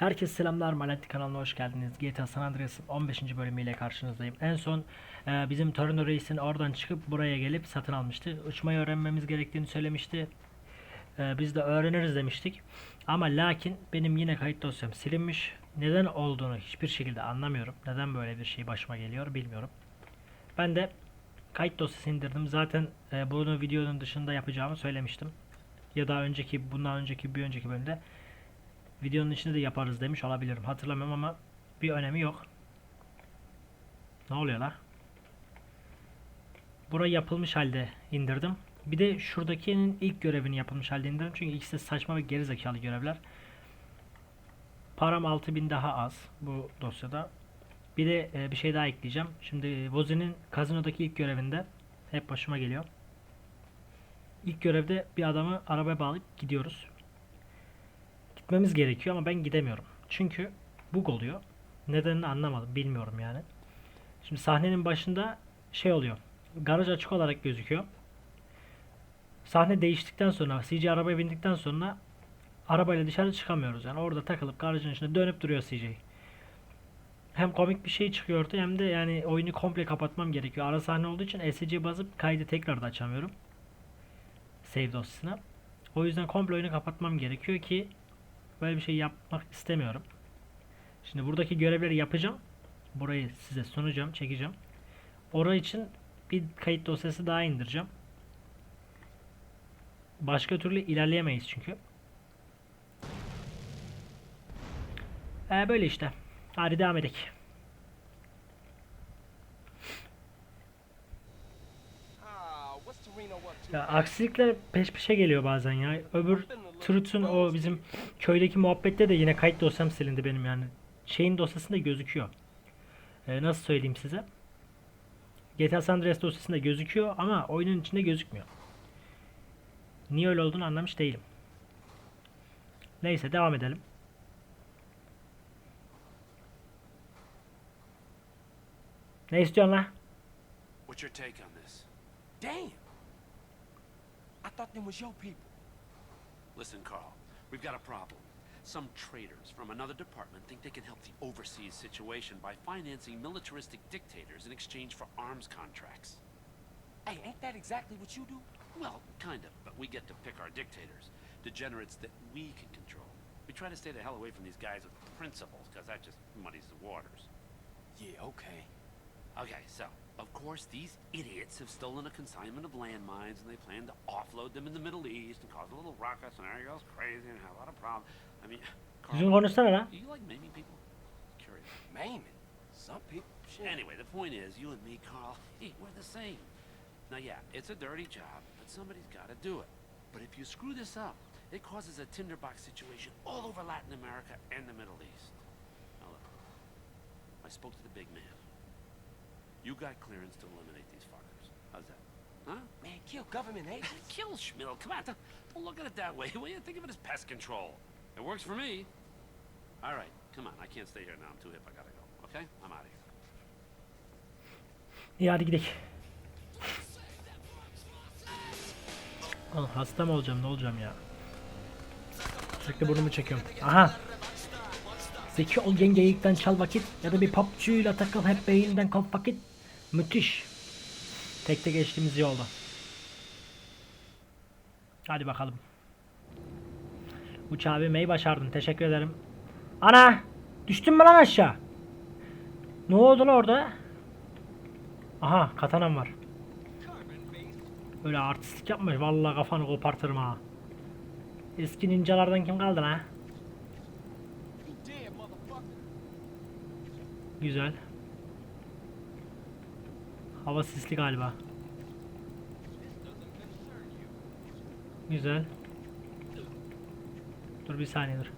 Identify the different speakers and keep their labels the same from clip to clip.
Speaker 1: Herkese selamlar Maletti kanalına hoş geldiniz. GTA San Andreas'ın 15. bölümüyle karşınızdayım. En son e, bizim Torino Reis'in oradan çıkıp buraya gelip satın almıştı. Uçmayı öğrenmemiz gerektiğini söylemişti. E, biz de öğreniriz demiştik. Ama lakin benim yine kayıt dosyam silinmiş. Neden olduğunu hiçbir şekilde anlamıyorum. Neden böyle bir şey başıma geliyor bilmiyorum. Ben de kayıt dosyası indirdim. Zaten e, bunu videonun dışında yapacağımı söylemiştim. Ya da önceki bundan önceki bir önceki bölümde videonun içinde de yaparız demiş olabilirim. Hatırlamıyorum ama bir önemi yok. Ne oluyor la? Burayı yapılmış halde indirdim. Bir de şuradakinin ilk görevini yapılmış halde indirdim. Çünkü ikisi de saçma ve gerizekalı görevler. Param 6000 daha az bu dosyada. Bir de e, bir şey daha ekleyeceğim. Şimdi e, Vozi'nin kazinodaki ilk görevinde hep başıma geliyor. İlk görevde bir adamı arabaya bağlayıp gidiyoruz. Gitmemiz gerekiyor ama ben gidemiyorum. Çünkü bug oluyor. Nedenini anlamadım. Bilmiyorum yani. Şimdi sahnenin başında şey oluyor. Garaj açık olarak gözüküyor. Sahne değiştikten sonra CJ arabaya bindikten sonra arabayla dışarı çıkamıyoruz. Yani orada takılıp garajın içinde dönüp duruyor CJ. Hem komik bir şey çıkıyordu hem de yani oyunu komple kapatmam gerekiyor. Ara sahne olduğu için SC basıp kaydı tekrar da açamıyorum. Save dosyasına. O yüzden komple oyunu kapatmam gerekiyor ki böyle bir şey yapmak istemiyorum. Şimdi buradaki görevleri yapacağım. Burayı size sunacağım, çekeceğim. Orası için bir kayıt dosyası daha indireceğim. Başka türlü ilerleyemeyiz çünkü. Ee, böyle işte. Hadi devam edelim.
Speaker 2: Ah?
Speaker 1: Ya aksilikler peş peşe geliyor bazen ya. Öbür Truth'un o bizim köydeki muhabbette de yine kayıt dosyam silindi benim yani. Şeyin dosyasında gözüküyor. Ee, nasıl söyleyeyim size? GTA San Andreas dosyasında gözüküyor ama oyunun içinde gözükmüyor. Niye öyle olduğunu anlamış değilim. Neyse devam edelim. Ne istiyorsun lan?
Speaker 3: What's your take on this?
Speaker 2: Damn. I thought them was your people.
Speaker 3: Listen, Carl, we've got a problem. Some traitors from another department think they can help the overseas situation by financing militaristic dictators in exchange for arms contracts.
Speaker 2: Hey, ain't that exactly what you do?
Speaker 3: Well, kind of, but we get to pick our dictators. Degenerates that we can control. We try to stay the hell away from these guys with principles, because that just muddies the waters.
Speaker 2: Yeah, okay.
Speaker 3: Okay, so, of course, these idiots have stolen a consignment of landmines and they plan to offload them in the Middle East and cause a little ruckus and everybody goes crazy and have a lot of problems. I mean,
Speaker 1: Düzgün
Speaker 3: Carl,
Speaker 1: konuşsana lan.
Speaker 3: do you like maiming people? Curious.
Speaker 2: Maiming. Some people. Shit.
Speaker 3: Anyway, the point is, you and me, Carl, hey, we're the same. Now, yeah, it's a dirty job, but somebody's got to do it. But if you screw this up, it causes a tinderbox situation all over Latin America and the Middle East. Now, look, I spoke to the big man. You got clearance to eliminate these fuckers. How's that? Huh?
Speaker 2: Man, kill government agents.
Speaker 3: Kill Schmiddle. Come on, don't, don't look at it that way. Will you think of it as pest control? It works for me. All right, come on. I can't stay here now. I'm too hip. I gotta go. Okay? I'm out of here.
Speaker 1: İyi hadi gidelim. Oğlum hasta mı olacağım ne olacağım ya? Sürekli burnumu çekiyorum. Aha! Zeki ol yengeyikten çal vakit ya da bir popçuyla takıl hep beyinden kop vakit. Müthiş. Tekte geçtiğimiz yolda. Hadi bakalım. Uçağı binmeyi başardın. Teşekkür ederim. Ana! Düştün mü lan aşağı? Ne oldu lan orada? Aha katanam var. Öyle artistlik yapma. Vallahi kafanı kopartırım ha. Eski ninjalardan kim kaldı lan? Güzel. Hava sisli galiba. Güzel. Dur bir saniye dur.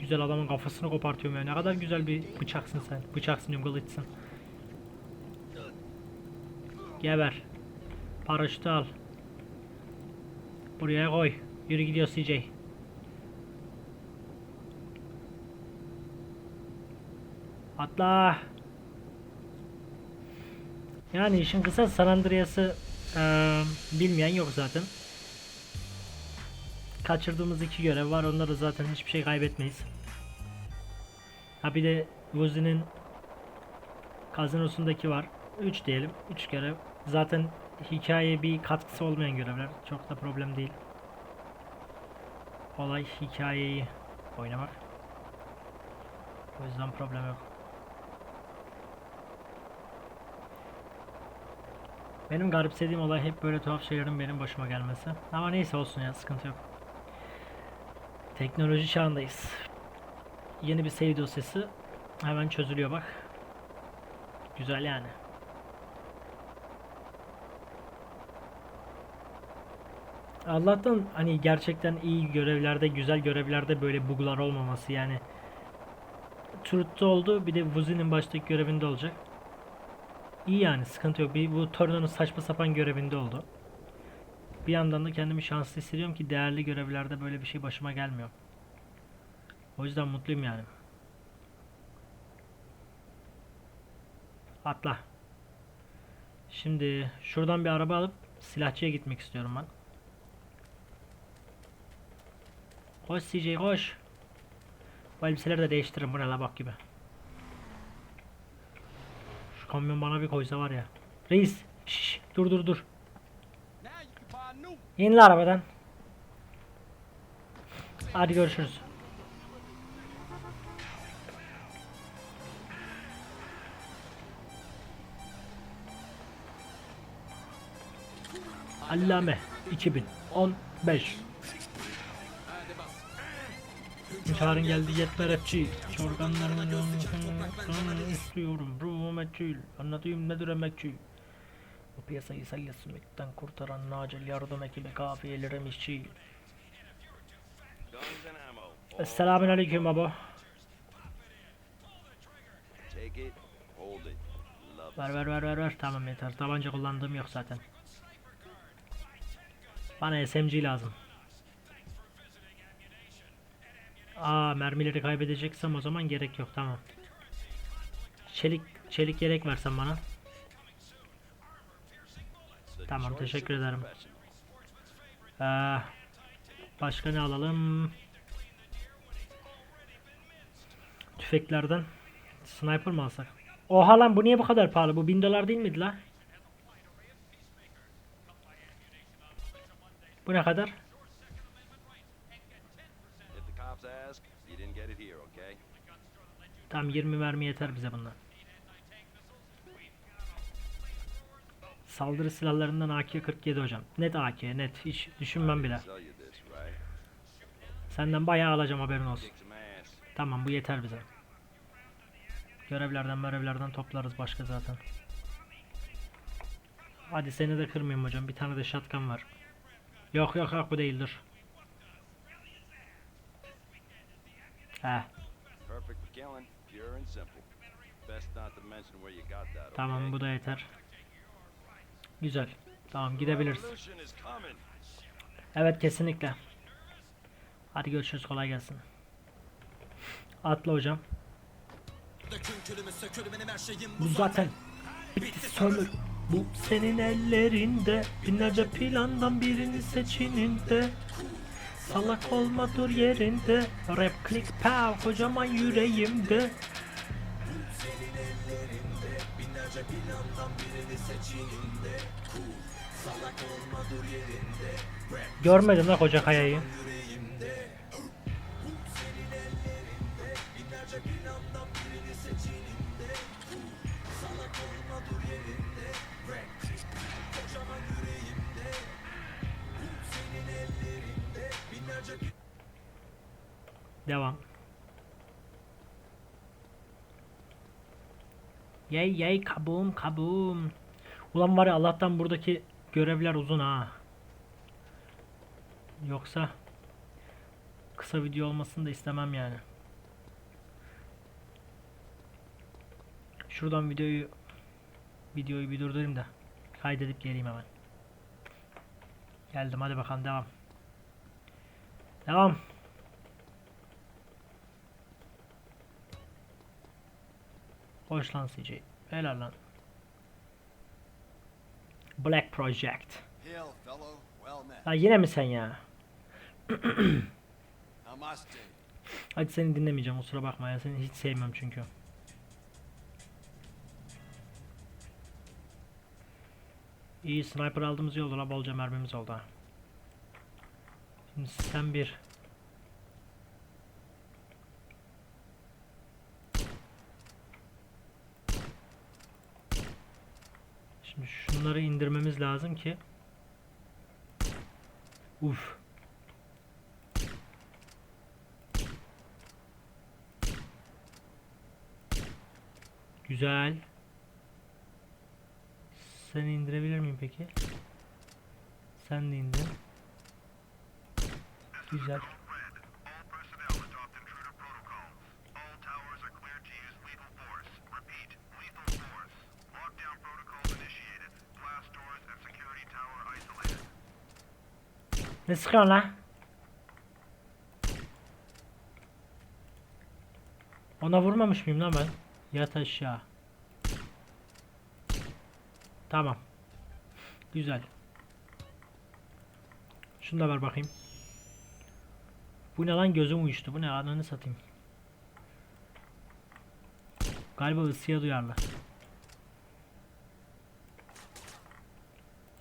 Speaker 1: Güzel adamın kafasını kopartıyorum ya. Ne kadar güzel bir bıçaksın sen. Bıçaksın diyorum kılıçsın. Geber. Paraşütü al. Buraya koy. Yürü gidiyor CJ. Atla. Yani işin kısa San Andreas'ı eee, bilmeyen yok zaten. Kaçırdığımız iki görev var. Onları zaten hiçbir şey kaybetmeyiz. Ha bir de Vuzi'nin kazinosundaki var. 3 diyelim. 3 görev. Zaten hikayeye bir katkısı olmayan görevler. Çok da problem değil. Olay hikayeyi oynamak. O yüzden problem yok. Benim garipsediğim olay hep böyle tuhaf şeylerin benim başıma gelmesi. Ama neyse olsun ya sıkıntı yok. Teknoloji çağındayız. Yeni bir save dosyası hemen çözülüyor bak. Güzel yani. Allah'tan hani gerçekten iyi görevlerde, güzel görevlerde böyle buglar olmaması yani. Truth'ta oldu bir de Vuzi'nin baştaki görevinde olacak. İyi yani sıkıntı yok. Bir bu Torna'nın saçma sapan görevinde oldu. Bir yandan da kendimi şanslı hissediyorum ki değerli görevlerde böyle bir şey başıma gelmiyor. O yüzden mutluyum yani. Atla. Şimdi şuradan bir araba alıp silahçıya gitmek istiyorum ben. Koş CJ koş. Bu elbiseleri de değiştiririm bu ne la bak gibi. Kamyon bana bir koysa var ya. Reis. Şş, dur dur dur.
Speaker 2: Now you can buy new.
Speaker 1: İn la arabadan. Hadi görüşürüz. Allame 2015 Çağrın geldi yetme rapçi Çorganlarımın yolunu istiyorum? Ruhum meçhul. Anlatayım nedir emekçi Bu piyasayı sayısızlıktan kurtaran acil yardım ekibi kafiyelerim işçi Esselamun aleyküm baba. Ver ver ver ver ver. Tamam yeter. Tabanca kullandığım yok zaten. Bana SMG lazım Aa mermileri kaybedeceksem o zaman gerek yok tamam Çelik çelik yelek versen bana Tamam, teşekkür ederim. Ee, başka ne alalım? Tüfeklerden sniper mı alsak? Oha lan bu niye bu kadar pahalı? Bu 1000 dolar değil miydi la? Bu ne kadar?
Speaker 4: If the cops ask, you didn't get it here, okay?
Speaker 1: Tam 20 mermi yeter bize bundan. Saldırı silahlarından AK-47 hocam. Net AK, net. Hiç düşünmem bile. Senden bayağı alacağım haberin olsun. Tamam bu yeter bize. Görevlerden görevlerden toplarız başka zaten. Hadi seni de kırmayayım hocam. Bir tane de shotgun var. Yok yok yok bu değildir. Heh Tamam bu da yeter. Güzel. Tamam gidebiliriz. Evet kesinlikle. Hadi görüşürüz kolay gelsin. Atla hocam. Bu zaten bitti sömür. Bu senin ellerinde binlerce plandan birini seçininde. Salak olma dur yerinde. Rap click pow kocaman yüreğimde. Görmedim la koca kayayı. Devam. Yey yey kabuğum kabuğum. Ulan var ya Allah'tan buradaki görevler uzun ha. Yoksa kısa video olmasını da istemem yani. Şuradan videoyu videoyu bir durdurayım da kaydedip geleyim hemen. Geldim hadi bakalım devam. Devam. Hoş lan CJ. Helal lan. Black Project. Ya yine mi sen ya? Hadi seni dinlemeyeceğim kusura bakma ya seni hiç sevmem çünkü. İyi sniper aldığımız iyi oldu la bolca mermimiz oldu ha. Şimdi sen bir Şimdi şunları indirmemiz lazım ki Uf. Güzel. Seni indirebilir miyim peki? Sen de indir. Güzel. Ne sıkıyorsun lan? Ona vurmamış mıyım lan ben? Yat aşağı. Tamam. Güzel. Şunu da ver bakayım. Bu ne lan gözüm uyuştu. Bu ne ananı satayım. Galiba ısıya duyarlı.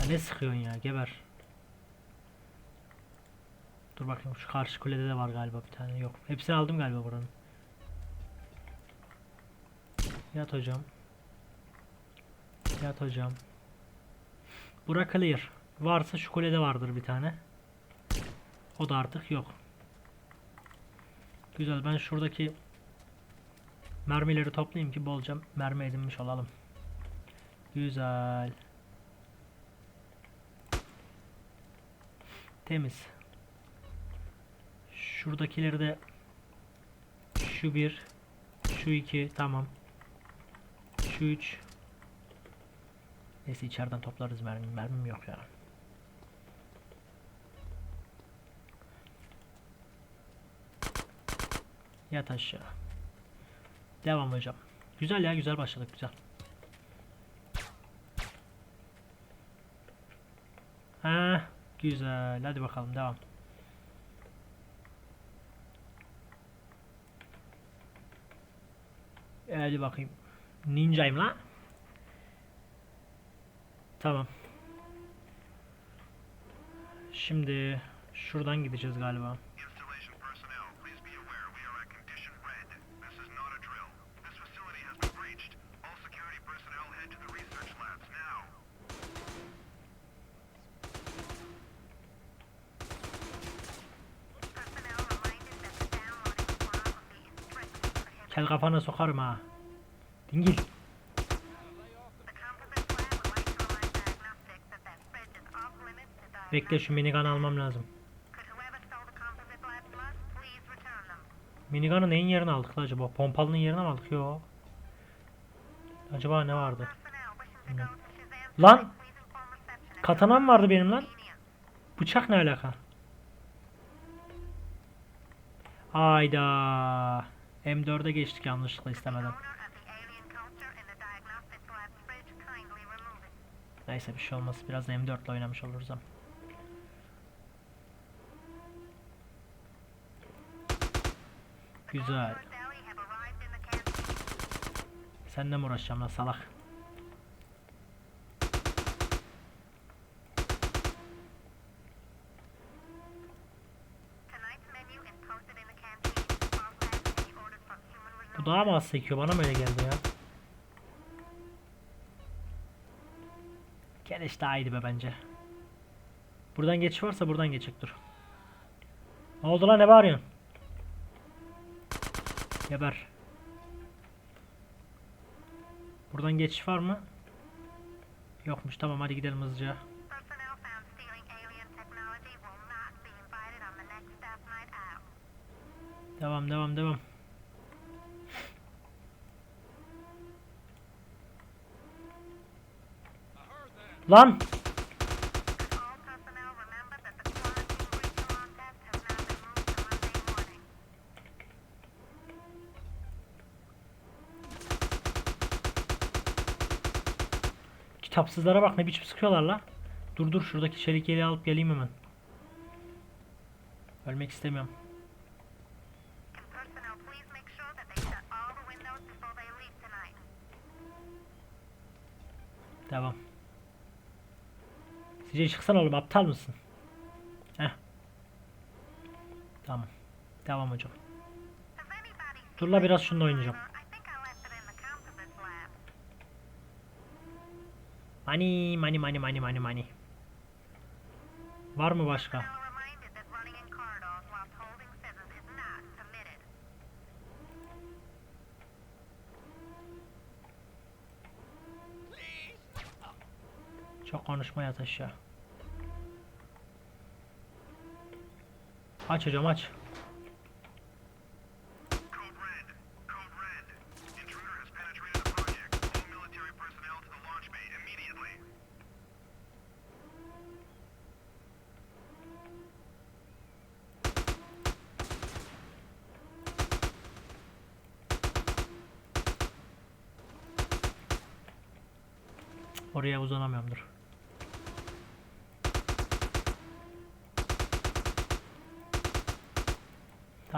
Speaker 1: Ya ne sıkıyorsun ya geber. Dur bakayım şu karşı kulede de var galiba bir tane yok. Hepsini aldım galiba buranın. Yat hocam. Yat hocam. Bura clear. Varsa şu kulede vardır bir tane. O da artık yok. Güzel ben şuradaki mermileri toplayayım ki bolca mermi edinmiş olalım. Güzel. Temiz. Şuradakileri de şu bir, şu iki, tamam. Şu üç. Neyse içeriden toplarız mermi. Mermim yok ya. Yat aşağı. Devam hocam. Güzel ya güzel başladık güzel. Ha, güzel. Hadi bakalım devam. Hadi bakayım. Ninjayım la. Tamam. Şimdi şuradan gideceğiz galiba. Kafana sokarım ha. Dingil. Bekle şu minigun almam lazım. Minigun'u neyin yerine aldık acaba? Pompalının yerine mi aldık? Yo. Acaba ne vardı? Bilmiyorum. Lan! Katanam vardı benim lan. Bıçak ne alaka? Ayda. M4'e geçtik yanlışlıkla istemeden. Neyse bir şey olmaz. Biraz da M4 ile oynamış oluruz ama. Güzel. Seninle mi uğraşacağım lan salak? Daha mı az sekiyor? Bana mı öyle geldi ya? Keleş daha iyiydi be bence. Buradan geçiş varsa buradan geçecek dur. Ne oldu lan ne bağırıyorsun? Geber. Buradan geçiş var mı? Yokmuş tamam hadi gidelim hızlıca.
Speaker 5: Personnel found stealing
Speaker 1: Lan. Kitapsızlara bak ne biçim sıkıyorlar la. Dur dur şuradaki çelik yeli alıp geleyim hemen. Ölmek istemiyorum. Devam. Size çıksan oğlum aptal mısın? Heh. Tamam. Devam hocam. Durla biraz şununla oynayacağım. Money money money money money money. Var mı başka? Çok konuşma yat aşağı. Aç hocam aç.
Speaker 6: Code Red.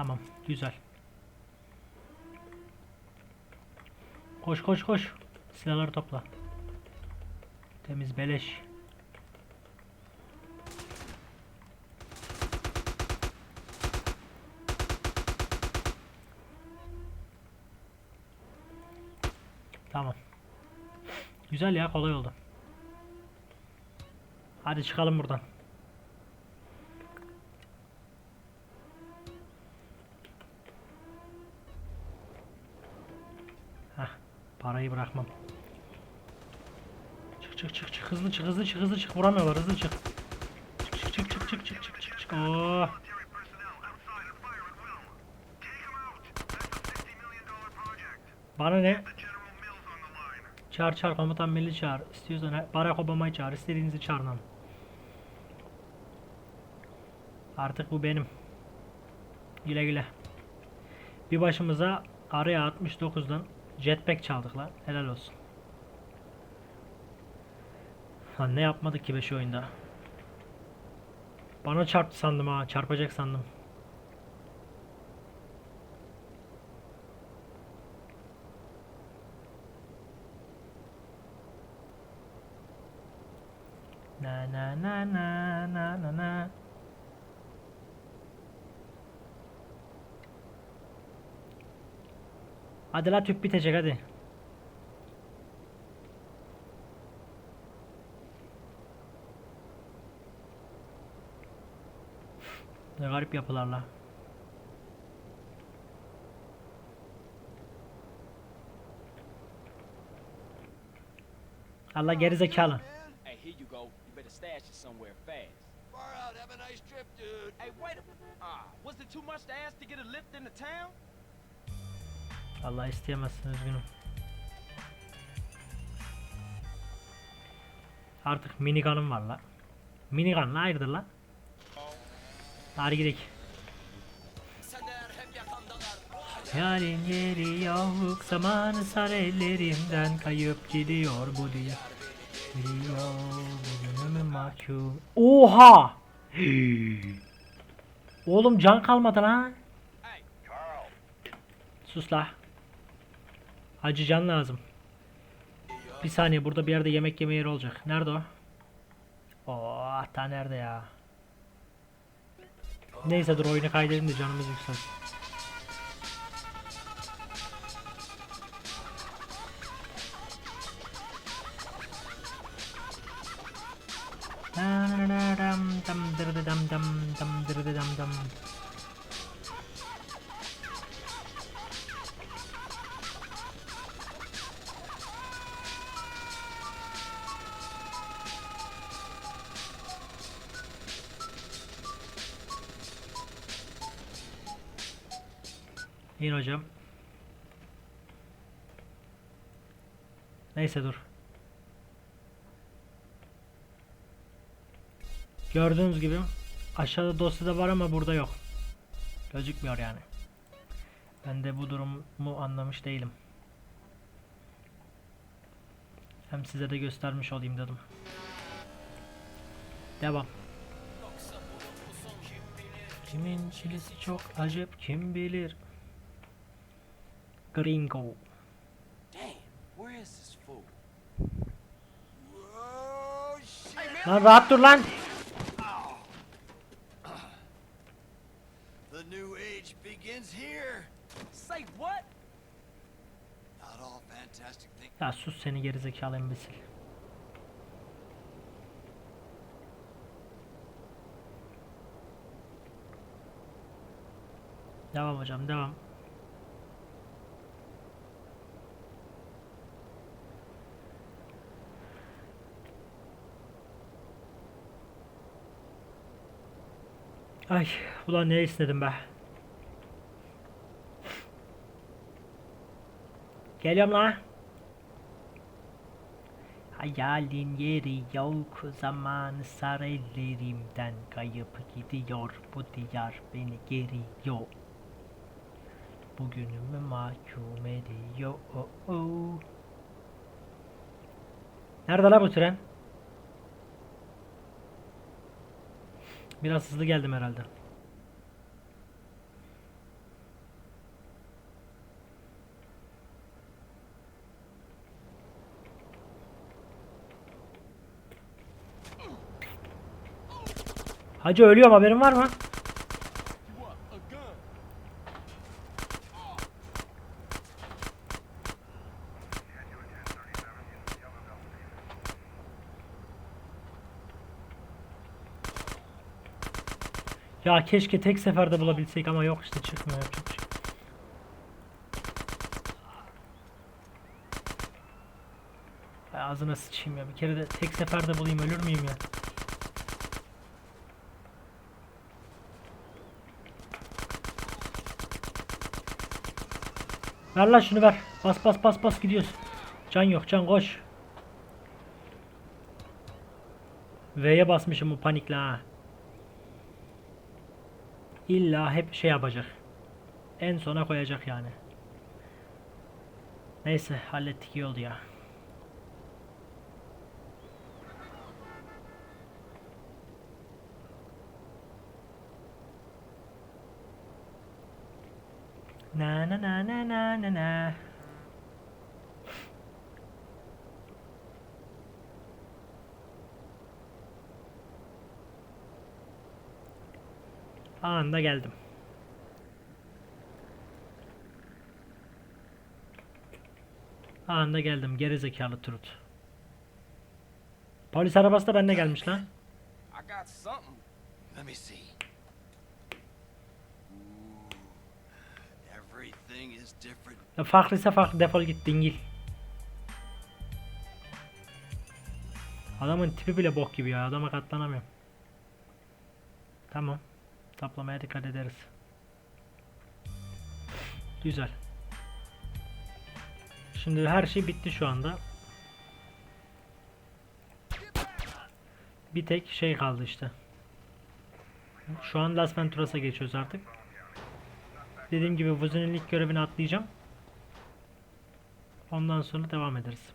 Speaker 1: Tamam, güzel. Koş koş koş. Silahları topla. Temiz beleş. Tamam. Güzel ya kolay oldu. Hadi çıkalım buradan. bırakmam. Çık çık çık çık hızlı çık hızlı çık hızlı çık vuramıyorlar hızlı çık. Çık çık çık çık çık çık çık çık. Oo. Bana ne? Çağır çağır komutan milli çağır. İstiyorsan Barack Obama'yı çağır. İstediğinizi çağırın lan. Artık bu benim. Güle güle. Bir başımıza araya 69'dan jetpack çaldık lan. Helal olsun. Lan ne yapmadık ki be şu oyunda. Bana çarptı sandım ha. Çarpacak sandım. Na na na na na na na. Hadi la tüp bitecek hadi. Ne garip yapılarla. Allah geri zekalı.
Speaker 2: Hey, wait a minute. Ah, was it too much to ask to get a lift into town?
Speaker 1: Allah isteyemezsin üzgünüm. Artık minigun'um var la. Minigun la hayırdır la? Hadi gidelim. Hayalin yeri yok zamanı sar ellerimden kayıp gidiyor bu dünya. Oha! Oğlum can kalmadı lan. Sus la. Hacı can lazım. Bir saniye burada bir yerde yemek yeme yeri olacak. Nerede o? Oo, hatta nerede ya? Neyse dur oyunu kaydedelim de canımız yükselsin. Dam dam dam dam dam dırdı dam dam. İn hocam. Neyse dur. Gördüğünüz gibi aşağıda dosyada var ama burada yok. Gözükmüyor yani. Ben de bu durumu anlamış değilim. Hem size de göstermiş olayım dedim. Devam. Kimin çilesi çok acep kim bilir. Gringo.
Speaker 3: Damn, where is this fool?
Speaker 1: Lan rahat dur lan.
Speaker 7: The new age begins here.
Speaker 2: Say what?
Speaker 7: Not all fantastic things.
Speaker 1: Ya sus seni gerizekalı embesil. Devam hocam devam. Ay ulan ne istedim be. Geliyorum lan. Hayalin yeri yok zamanı sar ellerimden kayıp gidiyor bu diyar beni geriyor Bugünümü mahkum ediyor. Nerede la bu tren? Biraz hızlı geldim herhalde. Hacı ölüyorum haberin var mı? Ya keşke tek seferde bulabilsek ama yok işte çıkmıyor yapacak bir şey. Ay Ağzına sıçayım ya bir kere de tek seferde bulayım ölür müyüm ya? Ver lan şunu ver. Bas bas bas bas gidiyoruz. Can yok can koş. V'ye basmışım bu panikle ha. İlla hep şey yapacak. En sona koyacak yani. Neyse hallettik iyi oldu ya. Na na na na na na na. Anında geldim. Anında geldim. Geri zekalı Turut. Polis arabası da bende gelmiş lan. Ya farklıysa farklı defol git dingil. Adamın tipi bile bok gibi ya. Adama katlanamıyorum. Tamam. Saplamaya dikkat ederiz. Güzel. Şimdi her şey bitti şu anda. Bir tek şey kaldı işte. Şu an Las Venturas'a geçiyoruz artık. Dediğim gibi Vuzi'nin ilk görevini atlayacağım. Ondan sonra devam ederiz.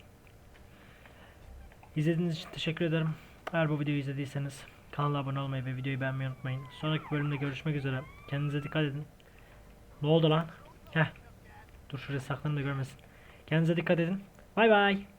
Speaker 1: İzlediğiniz için teşekkür ederim. Eğer bu videoyu izlediyseniz kanala abone olmayı ve videoyu beğenmeyi unutmayın. Sonraki bölümde görüşmek üzere. Kendinize dikkat edin. Ne oldu lan? Heh. Dur şuraya saklanın da görmesin. Kendinize dikkat edin. Bay bay.